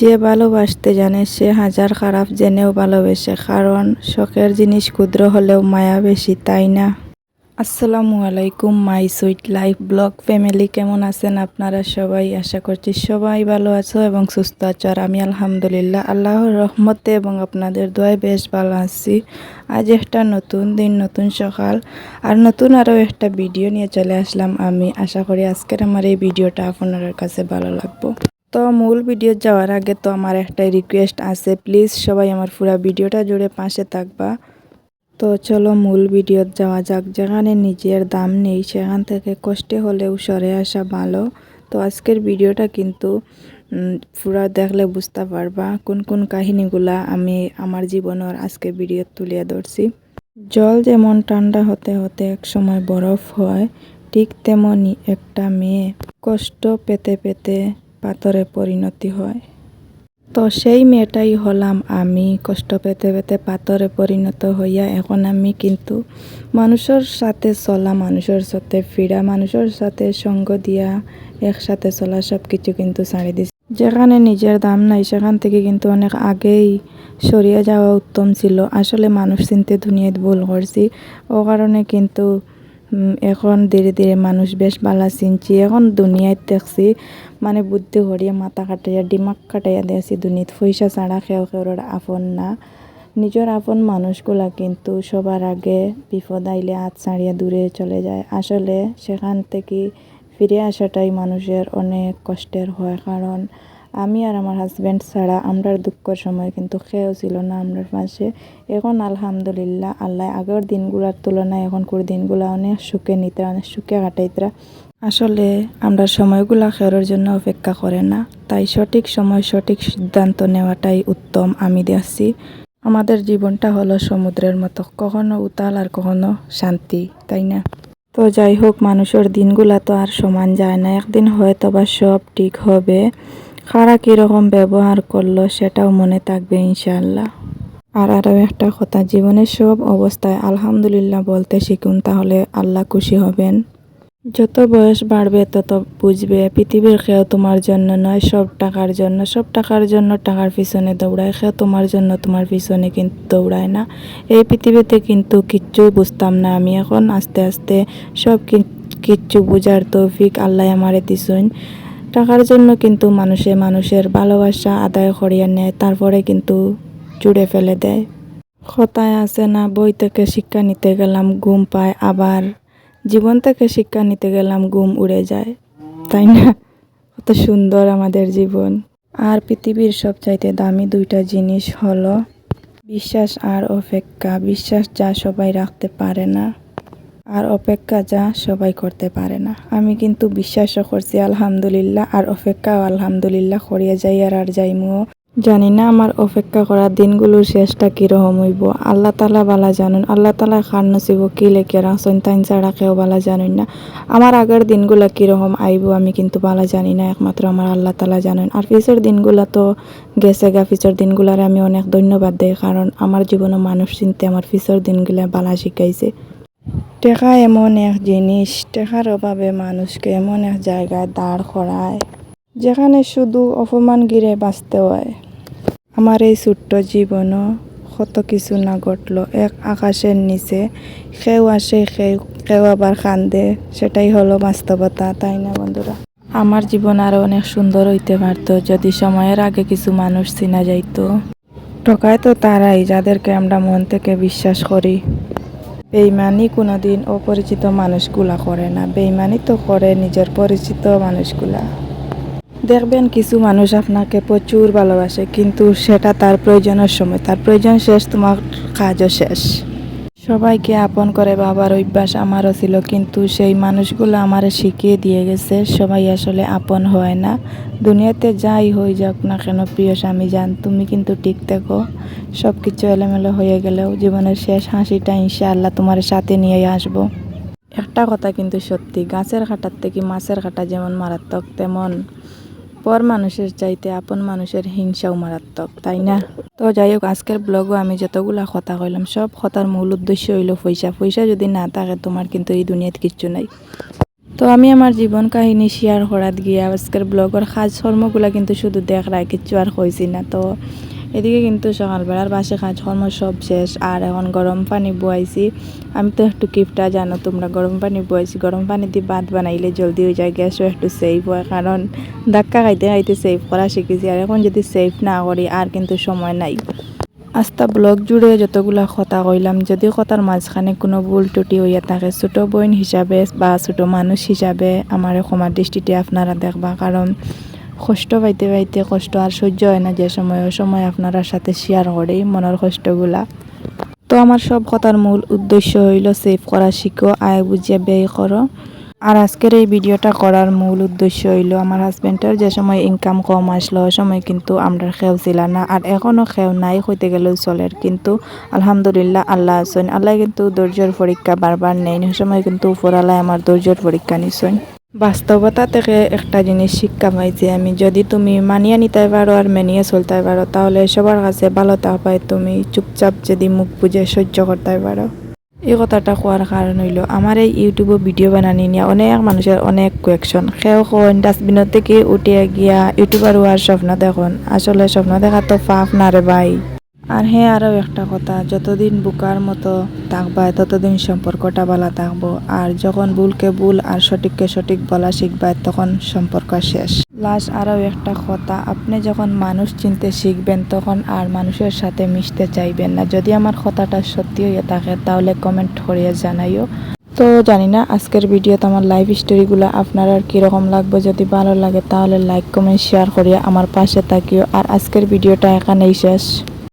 যে ভালোবাসতে জানে, সে হাজার খারাপ জেনেও ভালোবেসে। কারণ শখের জিনিস ক্ষুদ্র হলেও মায়া বেশি, তাই না? আসসালামু আলাইকুম, my sweet life blog family, কেমন আছেন আপনারা সবাই? আশা করছি সবাই ভালো আছো এবং সুস্থ আছো। আর আমি আলহামদুলিল্লাহ, আল্লাহর রহমতে এবং আপনাদের দোয়ায় বেশ ভালো আছি। আজ একটা নতুন দিন, নতুন সকাল, আর নতুন আরও একটা ভিডিও নিয়ে চলে আসলাম আমি। আশা করি আজকের আমার এই ভিডিওটা আপনাদের কাছে ভালো লাগবো। তো মূল ভিডিও যাওয়ার আগে তো আমার একটা রিকোয়েস্ট আছে। প্লিজ সবাই আমার পুরো ভিডিওটা জুড়ে পাশে থাকবা। তো চলো মূল ভিডিও যাওয়া যাক। যেখানে নিজের দাম নেই, সেখান থেকে কষ্টে হলেও সরে আসা ভালো। তো আজকের ভিডিওটা কিন্তু পুরা দেখলে বুঝতে পারবা কোন কোন কাহিনীগুলা আমি আমার জীবনের আজকে ভিডিও তুলে ধরছি। জল যেমন ঠান্ডা হতে হতে এক সময় বরফ হয়, ঠিক তেমনই একটা মেয়ে কষ্ট পেতে পেতে পাথরে পরিণতি হয়। তো সেই মেয়েটাই হলাম আমি। কষ্ট পেতে পেতে পাথরে পরিণত হইয়া এখন আমি। কিন্তু মানুষের সাথে চলা মানুষের সাথে ফিরা মানুষের সাথে সঙ্গ দিয়া, একসাথে চলা সব কিছু কিন্তু ছাড়ি দিছি। যেখানে নিজের দাম নাই সেখান থেকে কিন্তু অনেক আগেই সরিয়ে যাওয়া উত্তম ছিল। আসলে মানুষ চিনতে দুনিয়ায় ভুল করছি ও কারণে কিন্তু এখন ধীরে ধীরে মানুষ বেশ ভালো চিনছি। এখন দুনিয়ায় দেখছি মানে বুদ্ধি হরিয়া মাথা কাটাইয়া ডিমাক কাটাইয়া দিয়েছি দুনিয়াত। পয়সা ছাড়া কেউ কেউর আপন না। নিজের আপন মানুষগুলা কিন্তু সবার আগে বিপদ আইলে হাত ছাড়িয়া দূরে চলে যায়। আসলে সেখান থেকে ফিরে আসাটাই মানুষের অনেক কষ্টের হয়। কারণ আমি আর আমার হাজব্যান্ড ছাড়া আমরার দুঃখের সময় কিন্তু কেউ ছিল না আমরার পাশে। এখন আলহামদুলিল্লাহ, আল্লাহ আগের দিনগুলোর তুলনায় এখনকার দিনগুলো অনেক সুখে নিতে, অনেক সুখে কাটাইতরা। আসলে আমরা সময়গুলা খেরোর জন্য অপেক্ষা করে না, তাই সঠিক সময় সঠিক সিদ্ধান্ত নেওয়াটাই উত্তম আমি দেখছি। আমাদের জীবনটা হলো সমুদ্রের মতো, কখনো উতাল আর কখনো শান্তি, তাই না? তো যাই হোক, মানুষের দিনগুলা তো আর সমান যায় না, একদিন হয়তো বা সব ঠিক হবে। কারা কীরকম ব্যবহার করল সেটাও মনে থাকবে ইনশাল্লাহ আর আরও একটা কথা, জীবনের সব অবস্থায় আলহামদুলিল্লাহ বলতে শিখুন, তাহলে আল্লাহ খুশি হবেন। যত বয়স বাড়বে, তত বুঝবে, পৃথিবীর কেউ তোমার জন্য নয়, সব টাকার জন্য, সব টাকার জন্য টাকার পিছনে দৌড়ায় কেউ তোমার জন্য তোমার পিছনে কিন্তু দৌড়ায় না। এই পৃথিবীতে কিন্তু কিচ্ছুই বুঝতাম না আমি, এখন আস্তে আস্তে সব কিচ্ছু বুঝার তৌফিক আল্লাহ আমারে দিছুন টাকার জন্য কিন্তু মানুষে মানুষের ভালোবাসা আদায় করিয়া নেয়, তারপরে কিন্তু জুড়ে ফেলে দেয়। কথায় আছে না, বই থেকে শিক্ষা নিতে গেলাম, ঘুম পায়, আবার জীবন থেকে শিক্ষা নিতে গেলাম, ঘুম উড়ে যায়। তাই না? কত সুন্দর আমাদের জীবন। আর পৃথিবীর সবচাইতে দামি দুইটা জিনিস হলো বিশ্বাস আর অপেক্ষা। বিশ্বাস যা সবাই রাখতে পারে না। আর অপেক্ষা যা সবাই করতে পারে না। আমি কিন্তু বিশ্বাসও করছি, আলহামদুলিল্লাহ, আর অপেক্ষাও আলহামদুলিল্লাহ করিয়া যাই আর আর যাইমুও। জানি না আমার অপেক্ষা করার দিনগুলোর শেষটা কীরকম হইব। আল্লাহ তালা বালা জানুন, আল্লাহ তালা খান নসিব, কি লেখে রাখছেন তাই ছাড়া কেউ বালা জানুন না। আমার আগের দিনগুলা কীরকম আইব আমি কিন্তু বালা জানি না, একমাত্র আমার আল্লাহ তালা জানেন। আর পিছের দিনগুলা তো গেছে গা, পিছের দিনগুলার আমি অনেক ধন্যবাদ দেই, কারণ আমার জীবনে মানুষ চিনতে আমার পিছের দিনগুলা বালা শিখাইছে। টেকা এমন এক জিনিস, টেকার অভাবে মানুষকে এমন এক জায়গায় দাঁড় করায়, যেখানে শুধু অপমান গিরে বাঁচতে হয়। আমার এই ছোট্ট জীবনও কত কিছু না ঘটলো। এক আকাশের নিচে কেউ আসে কেউ কেউ আবার কান্দে, সেটাই হলো বাস্তবতা, তাই না বন্ধুরা? আমার জীবন আরও অনেক সুন্দর হইতে পারতো, যদি সময়ের আগে কিছু মানুষ চিনা যাইতো। ঠকায় তো তারাই, যাদেরকে আমরা মন থেকে বিশ্বাস করি। বেইমানি কোনোদিন অপরিচিত মানুষগুলা করে না। বেইমানি তো করে নিজের পরিচিত মানুষগুলা। দেখবেন কিছু মানুষ আপনাকে প্রচুর ভালোবাসে, কিন্তু সেটা তার প্রয়োজনের সময়। তার প্রয়োজন শেষ, তোমার কাজও শেষ। সবাইকে আপন করে বাবার অভ্যাস আমারও ছিল, কিন্তু সেই মানুষগুলো আমারে শিখিয়ে দিয়ে গেছে, সবাই আসলে আপন হয় না। দুনিয়াতে যাই হয়ে যাক না কেন, প্রিয় স্বামী যান, তুমি কিন্তু ঠিক থেকো সব কিছু এলোমেলো হয়ে গেলেও জীবনের শেষ হাসিটা ইনশাআল্লাহ তোমার সাথে নিয়ে আসব। একটা কথা কিন্তু সত্যি, গাছের কাটার থেকে মাছের কাটা যেমন মারাত্মক, তেমন পর মানুষের চাইতে আপন মানুষের হিংসাও মারাত্মক, তাই না? তো যাই হোক আজকের ব্লগও আমি যতগুলা কথা কইলাম, সব কথার মূল উদ্দেশ্য হইল পয়সা। পয়সা যদি না থাকে, তোমার কিন্তু এই দুনিয়াতে কিচ্ছু নাই। তো আমি আমার জীবন কাহিনী শেয়ার করাত গিয়ে আজকের ব্লগের কাজ কর্মগুলা কিন্তু শুধু দেখ রায় কিচ্ছু আর হয়েছি না। তো এদিকে কিন্তু সকালবেলার বাসে কাজকর্ম সব শেষ, আর এখন গরম পানি বয়াইছি। আমি তো একটু কিপটা, জানো তোমরা গরম পানি বয়াইছি। গরম পানি দিয়ে ভাত বানাইলে জলদি হয়ে যায়, গ্যাসও একটু সেফ হয়, কারণ ধাক্কা খাইতে খাইতে সেভ করা শিখেছি। আর এখন যদি সেভ না করি, আর কিন্তু সময় নাই। আস্তা ব্লগ জুড়ে যতগুলা কথা কইলাম, যদি কথার মাঝখানে কোনো ভুল ত্রুটি হইয়া থাকে, ছোট বোন হিসাবে বা ছোট মানুষ হিসাবে আমার ক্ষমার দৃষ্টিতে আপনারা দেখবা, কারণ কষ্ট পাইতে পাইতে কষ্ট আর সহ্য হয় না যে সময়, ওই সময় আপনারা সাথে শেয়ার করেই মনের কষ্টগুলা। তো আমার সব কথার মূল উদ্দেশ্য হইল সেভ করা, শিখো, আয় বুঝিয়ে ব্যয় করো। আর আজকের এই ভিডিওটা করার মূল উদ্দেশ্য হইল আমার হাজব্যান্ডের যে সময় ইনকাম কম আসলো, ওই সময় কিন্তু আমরা খেও ছিল না। আর এখনও খেও নাই, হইতে গেলেও চলের কিন্তু আলহামদুলিল্লাহ আল্লাহ আছেন। আল্লাহ কিন্তু ধৈর্যের পরীক্ষা বারবার নেই ওই সময় কিন্তু উপরালায় আমার ধৈর্যের পরীক্ষা নিছেন। বাস্তবতা থেকে একটা জিনিস শিক্ষা পাই যে আমি। যদি তুমি মানিয়ে নিতে পারো আর মেনিয়ে চলতে পারো, তাহলে সবার কাছে ভালো থাকবাই তুমি চুপচাপ যদি মুখ বুঝে সহ্য করতে পারো। এই কথাটা কোয়ার কারণ হইল আমার এই ইউটিউবে ভিডিও বানানি নিয়ে অনেক মানুষের অনেক কোয়েকশন সেও কোন ডাস্টবিনের থেকে উঠিয়ে গিয়া ইউটিউবার হওয়ার স্বপ্ন দেখুন। আসলে স্বপ্ন দেখা তো পাপ না রে ভাই। আর হ্যাঁ আরও একটা কথা, যতদিন বুকার মতো থাকবা, ততদিন সম্পর্কটা ভালো থাকব। আর যখন ভুলকে ভুল আর সঠিককে সঠিক বলা শিখবা, তখন সম্পর্ক শেষ। লাস্ট আরও একটা কথা, আপনি যখন মানুষ চিনতে শিখবেন, তখন আর মানুষের সাথে মিশতে চাইবেন না। যদি আমার কথাটা সত্যি হয়ে থাকে, তাহলে কমেন্ট করিয়ে জানাইও। তো জানি না আজকের ভিডিওতে আমার লাইফ স্টোরিগুলো আপনার আর কীরকম লাগবে, যদি ভালো লাগে তাহলে লাইক কমেন্ট শেয়ার করিয়া আমার পাশে থাকিও। আর আজকের ভিডিওটা এখানেই শেষ।